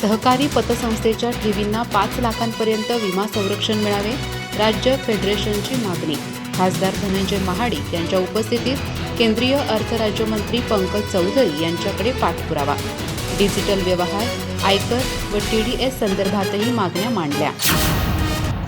सहकारी पतसंस्थेच्या ठेवींना पाच लाखांपर्यंत विमा संरक्षण मिळावे राज्य फेडरेशनची मागणी. खासदार धनंजय महाडिक यांच्या उपस्थितीत केंद्रीय अर्थराज्यमंत्री पंकज चौधरी यांच्याकडे पाठपुरावा. डिजिटल व्यवहार आयकर व टी डी एस संदर्भातही मागण्या मांडल्या.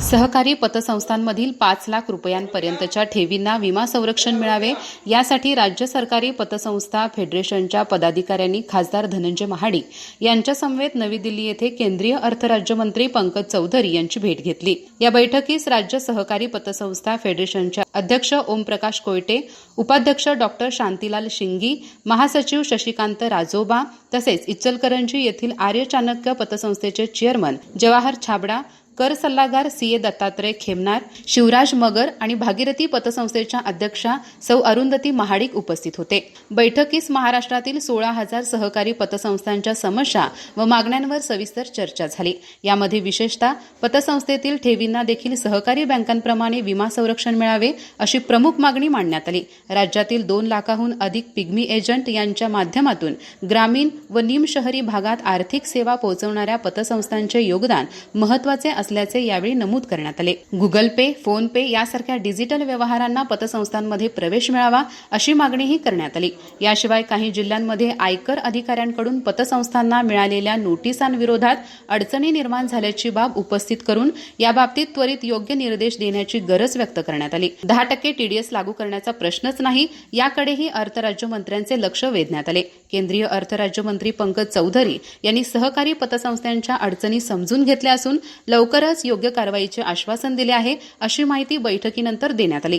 सहकारी पतसंस्थांमधील पाच लाख रुपयांपर्यंतच्या ठेवींना विमा संरक्षण मिळावे यासाठी राज्य सरकारी पतसंस्था फेडरेशनच्या पदाधिकाऱ्यांनी खासदार धनंजय महाडिक यांच्यासमवेत नवी दिल्ली येथे केंद्रीय अर्थराज्यमंत्री पंकज चौधरी यांची भेट घेतली. या बैठकीस राज्य सहकारी पतसंस्था फेडरेशनच्या अध्यक्ष ओमप्रकाश कोयटे उपाध्यक्ष डॉक्टर शांतीलाल शिंगी महासचिव शशिकांत राजोबा तसेच इचलकरंजी येथील आर्य चाणक्य पतसंस्थेचे चेअरमन जवाहर छाबडा कर सल्लागार सी. ए. दत्तात्रय खेमनार शिवराज मगर आणि भागीरथी पतसंस्थेच्या अध्यक्षा सौ अरुंधती महाडिक उपस्थित होते. बैठकीस महाराष्ट्रातील सोळा हजार सहकारी पतसंस्थांच्या समस्या व मागण्यांवर सविस्तर चर्चा झाली. यामध्ये विशेषतः पतसंस्थेतील ठेवींना देखील सहकारी बँकांप्रमाणे विमा संरक्षण मिळावे अशी प्रमुख मागणी मांडण्यात आली. राज्यातील दोन लाखाहून अधिक पिग्मी एजंट यांच्या माध्यमातून ग्रामीण व निमशहरी भागात आर्थिक सेवा पोहोचवणाऱ्या पतसंस्थांचे योगदान महत्त्वाचे असल्याचे यावेळी नमूद करण्यात आले. गुगल पे फोन पे यासारख्या डिजिटल व्यवहारांना पतसंस्थांमध्ये प्रवेश मिळावा अशी मागणीही करण्यात आली. याशिवाय काही जिल्ह्यांमध्ये आयकर अधिकाऱ्यांकडून पतसंस्थांना मिळालेल्या नोटिसांविरोधात अडचणी निर्माण झाल्याची बाब उपस्थित करून याबाबतीत त्वरित योग्य निर्देश देण्याची गरज व्यक्त करण्यात आली. दहा टक्के टीडीएस लागू करण्याचा प्रश्नच नाही याकडेही अर्थराज्यमंत्र्यांचे लक्ष वेधण्यात आले. केंद्रीय अर्थराज्यमंत्री पंकज चौधरी यांनी सहकारी पतसंस्थांच्या अडचणी समजून घेतल्या असून लवकर लवकरच योग्य कारवाईचे आश्वासन दिले आहे अशी माहिती बैठकीनंतर देण्यात आली.